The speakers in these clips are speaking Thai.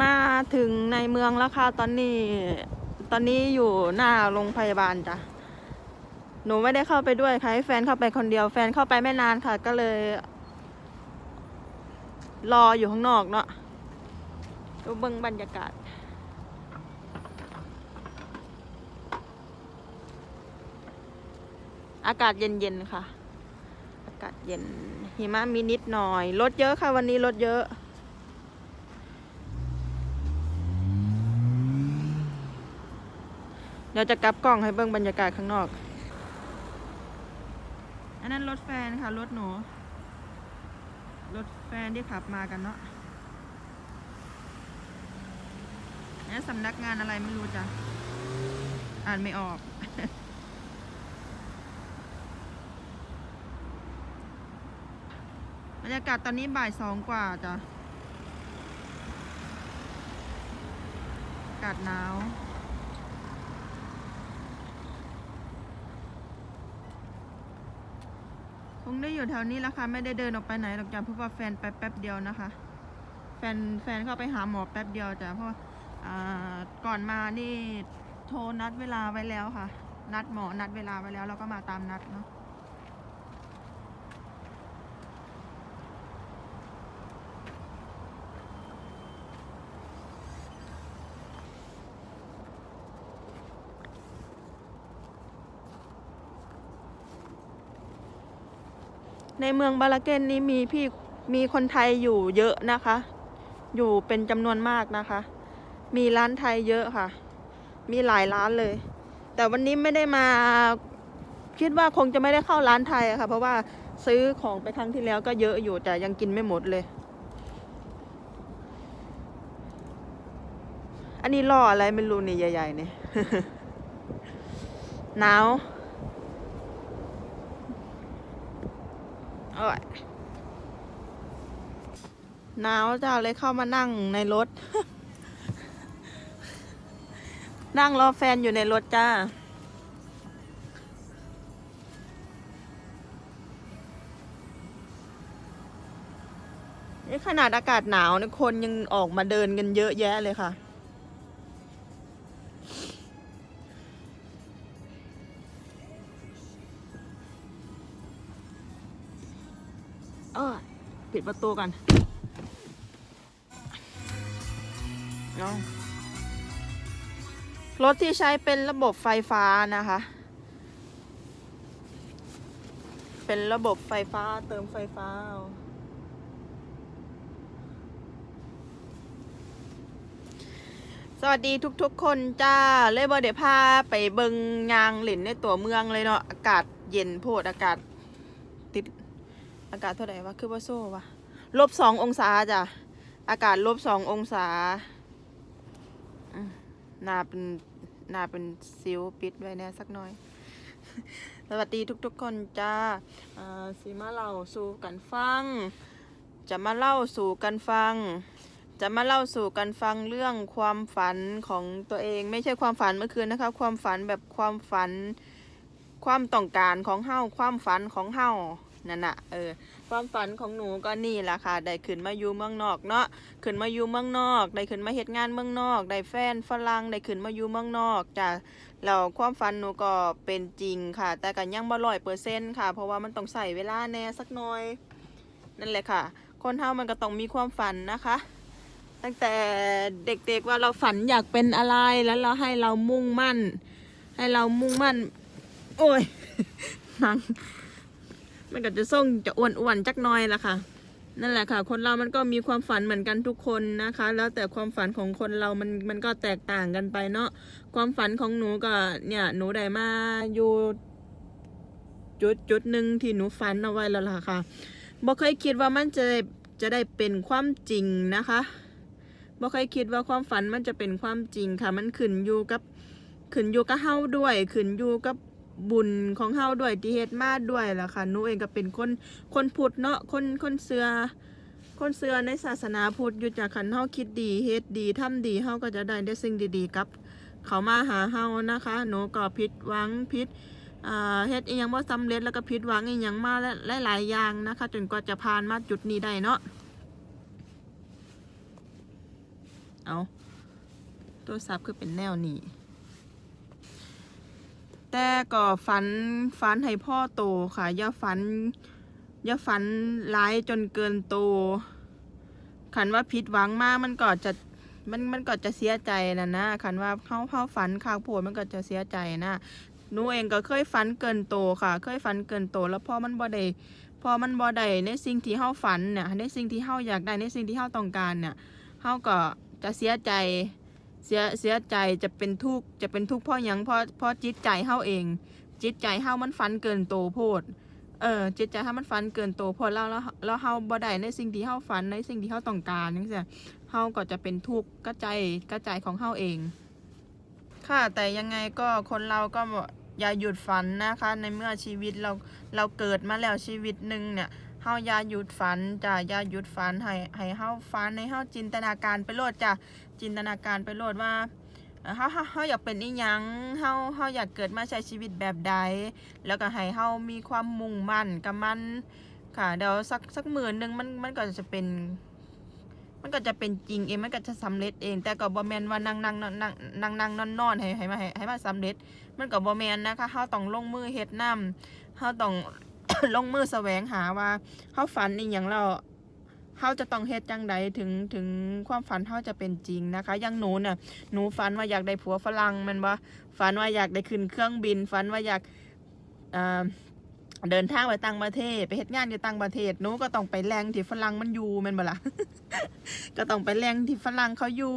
มาถึงในเมืองแล้วค่ะตอนนี้ ตอนนี้อยู่หน้าโรงพยาบาลจ้ะ หนูไม่ได้เข้าไปด้วยค่ะให้แฟนเข้าไปคนเดียว แฟนเข้าไปไม่นานค่ะ ก็เลย รออยู่ข้างนอกเนาะดูเบิ้งบรรยากาศอากาศเย็นๆค่ะ อากาศเย็น หิมะมีนิดหน่อย รถเยอะค่ะวันนี้รถเยอะ เดี๋ยวจะกลับกล้องให้เบิ่งบรรยากาศข้างนอก อันนั้นรถแฟนค่ะ รถหนู รถแฟนที่ขับมากันเนาะนี่สำนักงานอะไรไม่รู้จ้ะ อ่านไม่ออกบรรยากาศตอนนี้บ่ายสองกว่าจ้ะ อากาศหนาว คง ได้อยู่แถวนี้แล้วค่ะไม่ได้เดินออกไปไหนหรอกจ้ะเพราะว่าแฟนไปแป๊บเดียวนะคะ แฟนแฟนเข้าไปหาหมอแป๊บเดียวจ้ะเพราะก่อนมานี่โทรนัดเวลาไว้แล้วค่ะ นัดหมอนัดเวลาไว้แล้วเราก็มาตามนัดเนาะ ในเมืองบาลาเกนนี้มีพี่มีคนไทยอยู่เยอะนะคะ อยู่เป็นจำนวนมากนะคะ มีร้านไทยเยอะค่ะ มีหลายร้านเลย แต่วันนี้ไม่ได้มา คิดว่าคงจะไม่ได้เข้าร้านไทยอะค่ะ เพราะว่าซื้อของไปครั้งที่แล้วก็เยอะอยู่แต่ยังกินไม่หมดเลย อันนี้ล่ออะไรไม่รู้นี่ใหญ่ๆเนี่ยหนาว โอ้ยหนาวจ้าเลยเข้ามานั่งในรถ นั่งรอแฟนอยู่ในรถจ้า นี่ขนาดอากาศหนาวนี่คนยังออกมาเดินกันเยอะแยะเลยค่ะ เออปิดประตูกันเอารถที่ใช้เป็นระบบไฟฟ้านะคะ เป็นระบบไฟฟ้าเติมไฟฟ้าสวัสดีทุกๆ คนจ้า เลยบอเดี๋ยวพาไปเบิงยางหลินในตัวเมืองเลยเนาะ อากาศเย็นโพดอากาศ อากาศเท่าไหร่วะ คือว่าโซ่วะลบสององศาจ้ะ อากาศลบสององศาหนาเป็นหนาเป็นซิวปิดไว้แน่สักหน่อย สวัสดีทุกๆคนจ้าสีมาเล่าสู่กันฟัง จะมาเล่าสู่กันฟัง จะมาเล่าสู่กันฟังเรื่องความฝันของตัวเอง ไม่ใช่ความฝันเมื่อคืนนะคะ ความฝันแบบความฝัน ความต้องการของเฮาความฝันของเฮา นั่นน่ะเออความฝันของหนูก็นี่แหละค่ะได้ขึ้นมาอยู่เมืองนอกเนาะขึ้นมาอยู่เมืองนอก ได้ขึ้นมาเฮ็ดงานเมืองนอก ได้แฟนฝรั่งได้ขึ้นมาอยู่เมืองนอกจ้ะแล้วความฝันหนูก็เป็นจริงค่ะ แต่ก็ยังบ่ร้อยเปอร์เซ็นต์ค่ะ เพราะว่ามันต้องใส่เวลาแน่สักหน่อย นั่นแหละค่ะ คนเฮามันก็ต้องมีความฝันนะคะตั้งแต่เด็กๆว่าเราฝันอยากเป็นอะไรแล้วเราให้เรามุ่งมั่น ให้เรามุ่งมั่น โอ้ยนัง มันก็จะส่งจะอ้วนๆจักน้อยละค่ะ นั่นแหละค่ะ คนเรามันก็มีความฝันเหมือนกันทุกคนนะคะ แล้วแต่ความฝันของคนเรามันมันก็แตกต่างกันไปเนาะความฝันของหนูก็เนี่ยหนูได้มาอยู่จุดจุดหนึ่งที่หนูฝันเอาไว้แล้วล่ะค่ะบ่เคยคิดว่ามันจะจะได้เป็นความจริงนะคะบ่เคยคิดว่าความฝันมันจะเป็นความจริงค่ะ มันขึ้นอยู่กับขึ้นอยู่กับเฮาด้วยขึ้นอยู่กับ บุญของเฮาด้วยที่เฮ็ดมาด้วยล่ะค่ะหนูเองก็เป็นคนคนพุทธเนาะคนคนเสือคนเสือในศาสนาพุทธอยู่จากขันเฮาคิดดีเฮ็ดดีทำดีเฮาก็จะได้ได้สิ่งดีๆกับ เขามาหาเฮานะคะหนูก็ผิดหวังผิดเฮ็ดอีหยังบ่สำเร็จแล้วก็ผิดหวังอีหยังมาหลายๆอย่างนะคะ จนกว่าจะผ่านมาจุดนี้ได้เนาะเอาโทรศัพท์คือเป็นแนวนี้ แต่ก็ฝันฝันให้พ่อโตค่ะ อย่าฝัน อย่าฝันร้ายจนเกินโตขันว่าผิดหวังมากมันก็จะมันมันก็จะเสียใจนะนะขันว่าเข้าเข้าฝันข้างโพดมันก็จะเสียใจนะหนูเองก็เคยฝันเกินโตค่ะ เคยฝันเกินโต แล้วพอมันบ่ได้พอมันบ่ได้ในสิ่งที่เฮาฝันเนี่ยในสิ่งที่เฮาอยากได้ในสิ่งที่เฮาต้องการเนี่ยเฮาก็จะเสียใจ เสียเสียใจจะเป็นทุกข์จะเป็นทุกข์เพราะยังเพราะเพราะจิตใจเฮาเอง จิตใจเฮามันฝันเกินโตโพดเออจิตใจเฮามันฝันเกินโตพอแล้วแล้วแล้วเฮาบ่ได้ในสิ่งที่เฮาฝันในสิ่งที่เฮาต้องการจังซี่เฮาก็จะเป็นทุกข์กระใจกระใจของเฮาเอง ค่ะแต่ยังไงก็คนเราก็อย่าหยุดฝันนะคะ ในเมื่อชีวิตเราเราเกิดมาแล้วชีวิตหนึ่งเนี่ย เฮาอย่าหยุดฝันจ้ะอย่าหยุดฝันให้ให้เฮาฝันให้เฮาจินตนาการไปโลดจ้ะจินตนาการไปโลดว่าเฮาเฮาเฮาอยากเป็นอีหยังเฮาเฮาอยากเกิดมาใช้ชีวิตแบบใด แล้วก็ให้เฮามีความมุ่งมั่นกับมันค่ะเดี๋ยวสักสักหมื่นหนึ่งมันมันก็จะเป็น มันก็จะเป็นจริงเองมันก็จะสำเร็จเอง แต่ก็บ่แมนว่านั่งนั่งนั่งนั่งนั่งนั่งนอนนอนให้ให้มาให้ให้มาสำเร็จ มันก็บ่แมนนะคะเฮาต้องลงมือเฮ็ดนำเฮาต้อง ลงมือแสวงหาว่าเฮาฝันอีหยังแล้วเฮาจะต้องเฮ็ดจังใดถึงถึงความฝันเฮาจะเป็นจริงนะคะอย่างหนูน่ะหนูฝันว่าอยากได้ผัวฝรั่งมันบ่ฝันว่าอยากได้ขึ้นเครื่องบินฝันว่าอยากอ่า เดินทางไปต่างประเทศ ไปเฮ็ดงานอยู่ต่างประเทศหนูก็ต้องไปแรงที่ฝรั่งมันอยู่แม่นบ่ล่ะก็ต้องไปแรงที่ฝรั่งเขาอยู่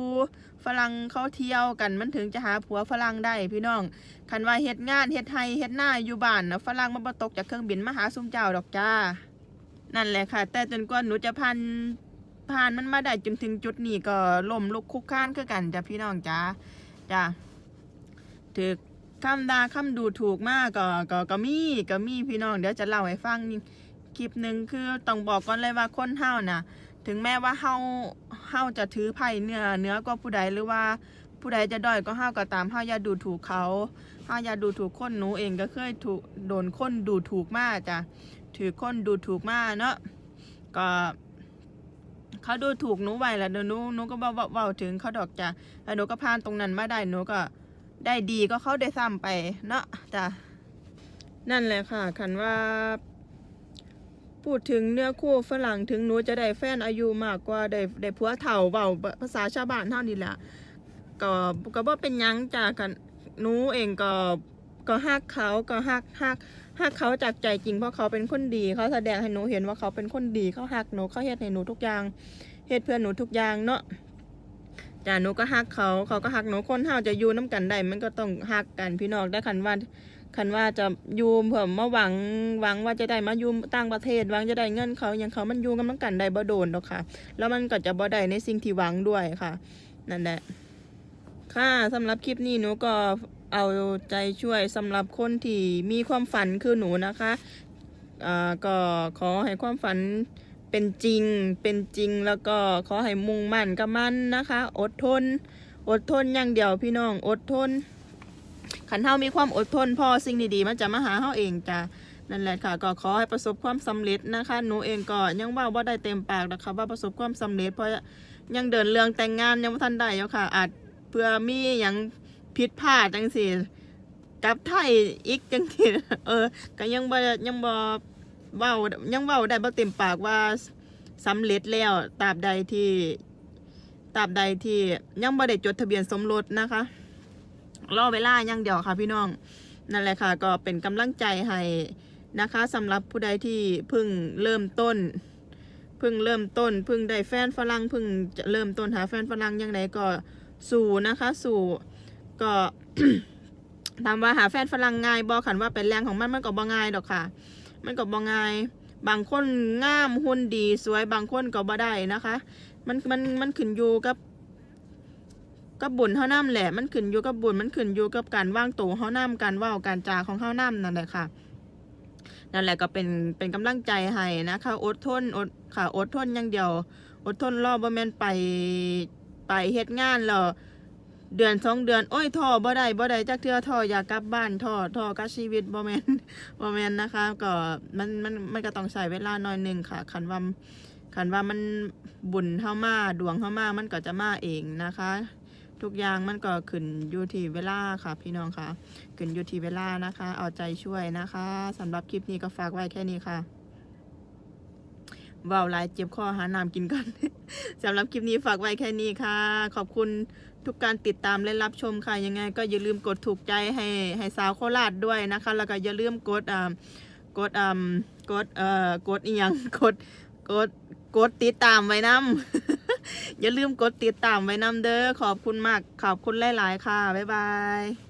ฝรั่งเขาเที่ยวกันมันถึงจะหาผัวฝรั่งได้พี่น้องคันว่าเฮ็ดงานเฮ็ดไทยเฮ็ดหน้าอยู่บ้านนะฝรั่งมันบ่ตกจากเครื่องบินมาหาซุมเจ้าดอกจ้า นั่นแหละค่ะ แต่จนกว่าหนูจะผ่านผ่านมันมาได้จนถึงจุดนี้ก็ล่มลุกคุกคลานคือกันจ้ะพี่น้องจ้าจ้าถือ คำดาคำดูถูกมากก็ก็ก็มีก็มีพี่น้องเดี๋ยวจะเล่าให้ฟังคลิปหนึ่งคือต้องบอกก่อนเลยว่าคนเฮาน่ะ ถึงแม้ว่าเฮาเฮาจะถือไผ่เนื้อเนื้อกว่าผู้ใดหรือว่าผู้ใดจะด้อยก็เฮาก็ตามเฮาอย่าดูถูกเขาเฮาอย่าดูถูกคนหนูเองก็เคยถูกโดนคนดูถูกมากจ้ะถือคนดูถูกมากเนาะก็เขาดูถูกหนูไว้แล้วหนูหนูก็เว้าเว้าเว้าถึงเขาดอกจ้ะแล้วหนูก็ผ่านตรงนั้นมาได้หนูก็ ได้ดีก็เขาได้ซ้ำไปเนาะจ้ะนั่นแหละค่ะคันว่า พูดถึงเนื้อคู่ฝรั่งถึงหนูจะได้แฟนอายุมากกว่าได้ได้ผัวเฒ่าเบาภาษาชาวบ้านเท่านี้แหละก็ก็บ่เป็นยังจ้ะกันหนูเองก็ก็ฮักเขาก็ฮักฮักฮักเขาจากใจจริงเพราะเขาเป็นคนดีเขาแสดงให้หนูเห็นว่าเขาเป็นคนดีเขาฮักหนูเขาเฮ็ดให้หนูทุกอย่างเฮ็ดเพื่อหนูทุกอย่างเนาะ จ้ะหนูก็ฮักเขาเขาก็ฮักหนูคนเฮาจะอยู่น้กันได้มันก็ต้องฮักกันพี่น้องได้คันว่าคันว่าจะยูเพิ่มมาหวังหวังว่าจะได้มายูต่างประเทศหวังจะได้เงินเขาอย่างเขามันยูกันมันกันได้บ่โดนหรอกค่ะ แล้วมันก็จะบ่ได้ในสิ่งที่หวังด้วยค่ะ นั่นแหละค่ะสำหรับคลิปนี้หนูก็เอาใจช่วยสำหรับคนที่มีความฝันคือหนูนะคะอ่าก็ขอให้ความฝัน เป็นจริงเป็นจริงแล้วก็ขอให้มุ่งมั่นกับมันนะคะ อดทน อดทนอย่างเดียวพี่น้องอดทนขันเฮามีความอดทนพอสิ่งดีๆมันจะมาหาเฮาเองจ้ะนั่นแหละค่ะ ก็ขอให้ประสบความสำเร็จนะคะ หนูเองก็ยังว่าว่าได้เต็มปากนะคะว่าประสบความสำเร็จ เพราะยังเดินเรื่องแต่งงานยังไม่ทันได้อยู่ค่ะ อาจเพื่อมีอย่างผิดพลาดจังสิกับไทยอีกจังสิเออก็ยังบ่ยังบ่ เว้ายังเว้าได้บ่เต็มปากว่าสำเร็จแล้วตราบใดที่ตราบใดที่ยังบ่ได้จดทะเบียนสมรสนะคะ รอเวลาย่างเดียวค่ะพี่น้องนั่นแหละค่ะ ก็เป็นกำลังใจให้นะคะสำหรับผู้ใดที่เพิ่งเริ่มต้นเพิ่งเริ่มต้นเพิ่งได้แฟนฝรั่งเพิ่งจะเริ่มต้นหาแฟนฝรั่งยังไงก็สู่นะคะ สู่ก็ถามว่าหาแฟนฝรั่งง่ายบอขันว่าเป็นแรงของมันมันก็บ่ง่ายดอกค่ะ มันก็บ่ง่าย บางคนงามหุ่นดีสวยบางคนก็บ่ได้นะคะ มันมันมันขึ้นอยู่กับกับบุญเฮานํแหละ มันขึ้นอยู่กับบุญมันขึ้นอยู่กับการว่างตัวเฮานํการว้าการจาของเฮานํนั่นแหละค่ะนั่นแหละก็เป็นเป็นกำลังใจให้นะคะอดทนอดค่ะอดทนอย่างเดียว อดทนรอบ่แม่นไปไปเฮ็ดงานแล้ว เดือนสองเดือน โอ้ยท่อบ่ได้บ่ได้จักเทื่อท่ออยากกลับบ้านท่อท่อกับชีวิตบ่แมนบ่แมนนะคะ ก็มันมันมันก็ต้องใช้เวลาหน่อยหนึงค่ะ คันว่าคันว่ามันบุญเข้ามาดวงเข้ามามันก็จะมาเองนะคะ ทุกอย่างมันก็ขึ้นอยู่ที่เวลาค่ะ พี่น้องค่ะ ขึ้นอยู่ที่เวลานะคะ เอาใจช่วยนะคะสำหรับคลิปนี้ก็ฝากไว้แค่นี้ค่ะ ว้าวหลายเจ็บคอหาน้ำกินก่อน สำหรับคลิปนี้ฝากไว้แค่นี้ค่ะ ขอบคุณทุกการติดตามและรับชมค่ะ ยังไง ก็อย่าลืมกดถูกใจให้ให้สาวโคราชด้วยนะคะ แล้วก็อย่าลืมกดอ่ากดอ่ากดเอ่อกดอีหยังกดกดกดติดตามไว้นํอย่าลืมกดติดตามไว้นํเด้อขอบคุณมากขอบคุณหลาย ๆ ค่ะ บ๊ายบาย